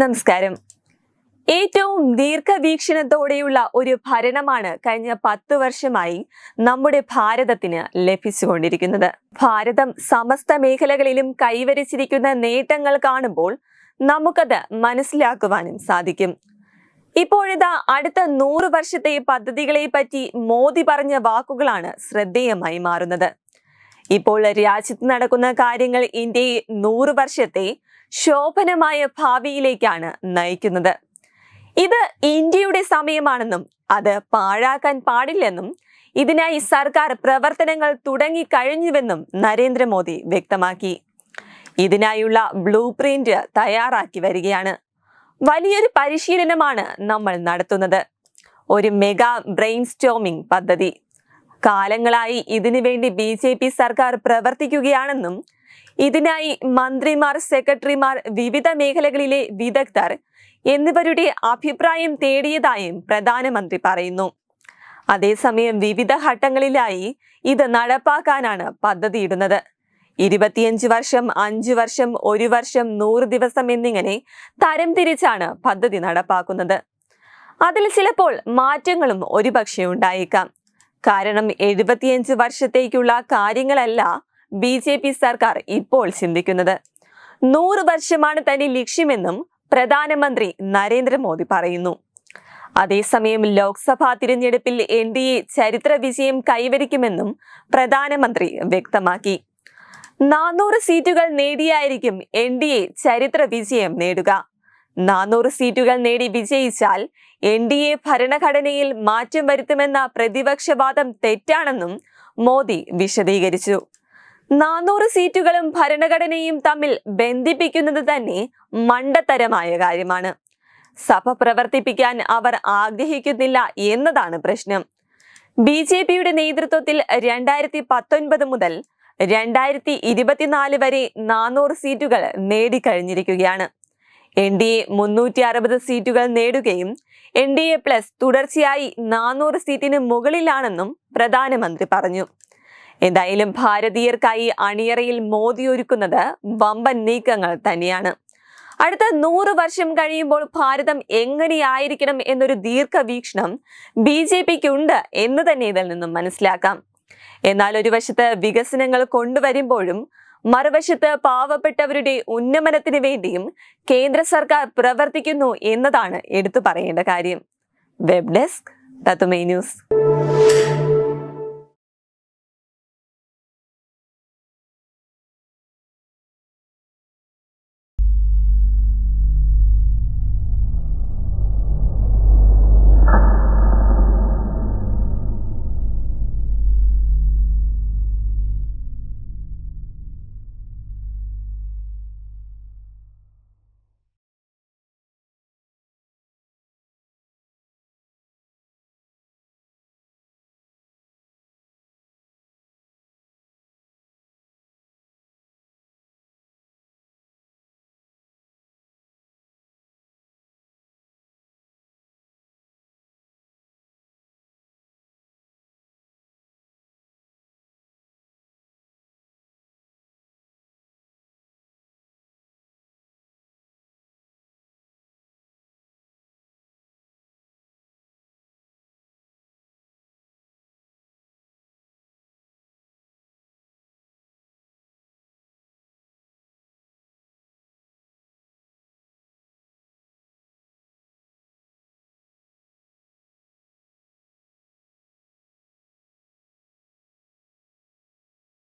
നമസ്കാരം. ഏറ്റവും ദീർഘവീക്ഷണത്തോടെയുള്ള ഒരു ഭരണമാണ് കഴിഞ്ഞ പത്ത് വർഷമായി നമ്മുടെ ഭാരതത്തിന് ലഭിച്ചുകൊണ്ടിരിക്കുന്നത്. ഭാരതം സമസ്ത മേഖലകളിലും കൈവരിച്ചിരിക്കുന്ന നേട്ടങ്ങൾ കാണുമ്പോൾ നമുക്കത് മനസ്സിലാക്കുവാനും സാധിക്കും. ഇപ്പോഴിതാ അടുത്ത നൂറ് വർഷത്തെ പദ്ധതികളെ പറ്റി മോദി പറഞ്ഞ വാക്കുകളാണ് ശ്രദ്ധേയമായി മാറുന്നത്. ഇപ്പോൾ രാജ്യത്ത് നടക്കുന്ന കാര്യങ്ങൾ ഇന്ത്യയെ നൂറ് വർഷത്തെ ശോഭനമായ ഭാവിയിലേക്കാണ് നയിക്കുന്നത്. ഇത് ഇന്ത്യയുടെ സമയമാണെന്നും അത് പാഴാക്കാൻ പാടില്ലെന്നും ഇതിനായി സർക്കാർ പ്രവർത്തനങ്ങൾ തുടങ്ങിക്കഴിഞ്ഞുവെന്നും നരേന്ദ്രമോദി വ്യക്തമാക്കി. ഇതിനായുള്ള ബ്ലൂ പ്രിന്റ് തയ്യാറാക്കി വരികയാണ്. വലിയൊരു പരിശീലനമാണ് നമ്മൾ നടത്തുന്നത്. ഒരു മെഗാ ബ്രെയിൻ സ്റ്റോമിംഗ് പദ്ധതി. കാലങ്ങളായി ഇതിനുവേണ്ടി ബി സർക്കാർ പ്രവർത്തിക്കുകയാണെന്നും ഇതിനായി മന്ത്രിമാർ സെക്രട്ടറിമാർ വിവിധ മേഖലകളിലെ വിദഗ്ധർ എന്നിവരുടെ അഭിപ്രായം തേടിയതായും പ്രധാനമന്ത്രി പറയുന്നു. അതേസമയം വിവിധ ഘട്ടങ്ങളിലായി ഇത് നടപ്പാക്കാനാണ് പദ്ധതിയിടുന്നത്. ഇരുപത്തിയഞ്ച് വർഷം അഞ്ചു വർഷം ഒരു വർഷം നൂറ് ദിവസം എന്നിങ്ങനെ തരംതിരിച്ചാണ് പദ്ധതി നടപ്പാക്കുന്നത്. അതിൽ ചിലപ്പോൾ മാറ്റങ്ങളും ഒരുപക്ഷെ ഉണ്ടായേക്കാം. കാരണം എഴുപത്തിയഞ്ച് വർഷത്തേക്കുള്ള കാര്യങ്ങളല്ല ബി ജെ പി സർക്കാർ ഇപ്പോൾ ചിന്തിക്കുന്നത്. നൂറ് വർഷമാണ് തന്റെ ലക്ഷ്യമെന്നും പ്രധാനമന്ത്രി നരേന്ദ്രമോദി പറയുന്നു. അതേസമയം ലോക്സഭാ തിരഞ്ഞെടുപ്പിൽ എൻ ഡി എ ചരിത്ര വിജയം കൈവരിക്കുമെന്നും പ്രധാനമന്ത്രി വ്യക്തമാക്കി. നാനൂറ് സീറ്റുകൾ നേടിയായിരിക്കും എൻ ഡി എ ചരിത്ര വിജയം നേടുക. നാനൂറ് സീറ്റുകൾ നേടി വിജയിച്ചാൽ എൻ ഡി എ ഭരണഘടനയിൽ മാറ്റം വരുത്തുമെന്ന പ്രതിപക്ഷവാദം തെറ്റാണെന്നും മോദി വിശദീകരിച്ചു. നാനൂറ് സീറ്റുകളും ഭരണഘടനയും തമ്മിൽ ബന്ധിപ്പിക്കുന്നത് തന്നെ മണ്ടത്തരമായ കാര്യമാണ്. സഭ പ്രവർത്തിപ്പിക്കാൻ അവർ ആഗ്രഹിക്കുന്നില്ല എന്നതാണ് പ്രശ്നം. ബി ജെ പിയുടെ നേതൃത്വത്തിൽ രണ്ടായിരത്തി പത്തൊൻപത് മുതൽ രണ്ടായിരത്തി ഇരുപത്തിനാല് വരെ നാനൂറ് സീറ്റുകൾ നേടിക്കഴിഞ്ഞിരിക്കുകയാണ്. എൻ ഡി എ മുന്നൂറ്റി അറുപത് സീറ്റുകൾ നേടുകയും എൻ ഡി എ പ്ലസ് തുടർച്ചയായി നാനൂറ് സീറ്റിന് മുകളിലാണെന്നും പ്രധാനമന്ത്രി പറഞ്ഞു. എന്തായാലും ഭാരതീയർക്കായി അണിയറയിൽ മോദി ഒരുക്കുന്നത് വമ്പൻ നീക്കങ്ങൾ തന്നെയാണ്. അടുത്ത നൂറ് വർഷം കഴിയുമ്പോൾ ഭാരതം എങ്ങനെയായിരിക്കണം എന്നൊരു ദീർഘവീക്ഷണം ബി ജെ പിക്ക് ഉണ്ട് എന്ന് തന്നെ ഇതിൽ നിന്നും മനസ്സിലാക്കാം. എന്നാൽ ഒരു വശത്ത് വികസനങ്ങൾ കൊണ്ടുവരുമ്പോഴും മറുവശത്ത് പാവപ്പെട്ടവരുടെ ഉന്നമനത്തിന് വേണ്ടിയും കേന്ദ്ര സർക്കാർ പ്രവർത്തിക്കുന്നു എന്നതാണ് എടുത്തു പറയേണ്ട കാര്യം. വെബ് ഡെസ്ക് തത്തുമേ ന്യൂസ്.